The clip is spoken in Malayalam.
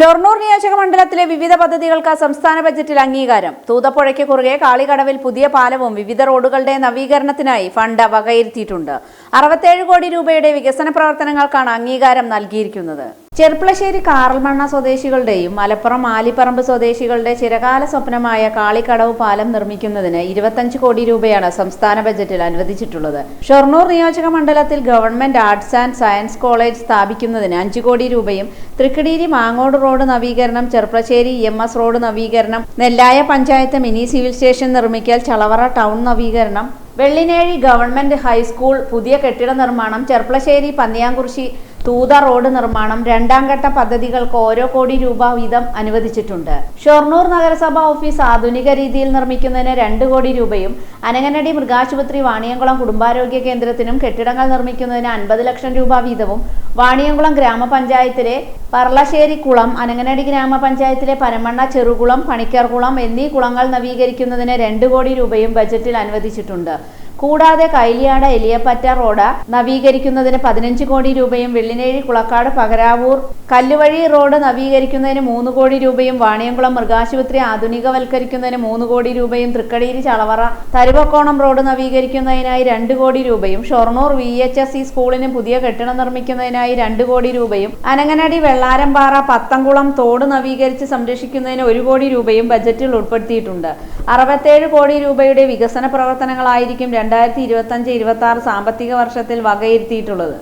Shoranur നിയോജക മണ്ഡലത്തിലെ വിവിധ പദ്ധതികൾക്ക് സംസ്ഥാന ബജറ്റിൽ അംഗീകാരം. തൂതപ്പുഴയ്ക്ക് കുറുകെ കാളികടവിൽ പുതിയ പാലവും വിവിധ റോഡുകളുടെ നവീകരണത്തിനായി ഫണ്ട് വകയിരുത്തിയിട്ടുണ്ട്. അറുപത്തേഴ് കോടി രൂപയുടെ വികസന പ്രവർത്തനങ്ങൾക്കാണ് അംഗീകാരം നൽകിയിരിക്കുന്നത്. ചെർപ്പളശ്ശേരി കാറൽമണ്ണ സ്വദേശികളുടെയും മലപ്പുറം ആലിപ്പറമ്പ് സ്വദേശികളുടെ ചിരകാല സ്വപ്നമായ കാളിക്കടവ് പാലം നിർമ്മിക്കുന്നതിന് ഇരുപത്തഞ്ച് കോടി രൂപയാണ് സംസ്ഥാന ബജറ്റിൽ അനുവദിച്ചിട്ടുള്ളത്. ഷൊർണൂർ നിയോജക മണ്ഡലത്തിൽ government arts and science college സ്ഥാപിക്കുന്നതിന് അഞ്ച് കോടി രൂപയും തൃക്കടീരി മാങ്ങോട് റോഡ് നവീകരണം ചെർപ്പളശ്ശേരി എം എസ് റോഡ് നവീകരണം Nellaya panchayat mini civil station നിർമ്മിക്കൽ Chalavara town നവീകരണം വെള്ളിനേഴി ഗവൺമെന്റ് ഹൈസ്കൂൾ പുതിയ കെട്ടിട നിർമ്മാണം ചെർപ്പളശ്ശേരി പന്നിയാങ്കുറിശി തൂത റോഡ് നിർമ്മാണം രണ്ടാം ഘട്ട പദ്ധതികൾക്ക് ഓരോ കോടി രൂപ വീതം അനുവദിച്ചിട്ടുണ്ട്. ഷൊർണൂർ നഗരസഭ ഓഫീസ് ആധുനിക രീതിയിൽ നിർമ്മിക്കുന്നതിന് രണ്ട് കോടി രൂപയും അനങ്ങനടി മൃഗാശുപത്രി വാണിയംകുളം കുടുംബാരോഗ്യ കേന്ദ്രത്തിനും കെട്ടിടങ്ങൾ നിർമ്മിക്കുന്നതിന് അൻപത് ലക്ഷം രൂപ വീതവും വാണിയംകുളം ഗ്രാമപഞ്ചായത്തിലെ പറളശ്ശേരി കുളം അനങ്ങനടി ഗ്രാമപഞ്ചായത്തിലെ പരമണ്ണ ചെറുകുളം പണിക്കർകുളം എന്നീ കുളങ്ങൾ നവീകരിക്കുന്നതിന് രണ്ട് കോടി രൂപയും ബജറ്റിൽ അനുവദിച്ചിട്ടുണ്ട്. കൂടാതെ കൈലിയാട് എലിയപ്പറ്റ റോഡ് നവീകരിക്കുന്നതിന് പതിനഞ്ച് കോടി രൂപയും വെള്ളിനേഴി കുളക്കാട് പകരാവൂർ കല്ലുവഴി റോഡ് നവീകരിക്കുന്നതിന് മൂന്ന് കോടി രൂപയും വാണിയംകുളം മൃഗാശുപത്രി ആധുനികവൽക്കരിക്കുന്നതിന് മൂന്ന് കോടി രൂപയും തൃക്കടിയിൽ ചളവറ തരുവക്കോണം റോഡ് നവീകരിക്കുന്നതിനായി രണ്ട് കോടി രൂപയും Shoranur V H S E സ്കൂളിന് പുതിയ കെട്ടിടം നിർമ്മിക്കുന്നതിനായി രണ്ട് കോടി രൂപയും അനങ്ങനടി വെള്ളാരംപാറ പത്തംകുളം തോട് നവീകരിച്ച് സംരക്ഷിക്കുന്നതിന് ഒരു കോടി രൂപയും ബജറ്റിൽ ഉൾപ്പെടുത്തിയിട്ടുണ്ട്. അറുപത്തേഴ് കോടി രൂപയുടെ വികസന പ്രവർത്തനങ്ങളായിരിക്കും രണ്ടായിരത്തി ഇരുപത്തി അഞ്ച് ഇരുപത്തി ആറ് സാമ്പത്തിക വർഷത്തിൽ വകയിരുത്തിയിട്ടുള്ളത്.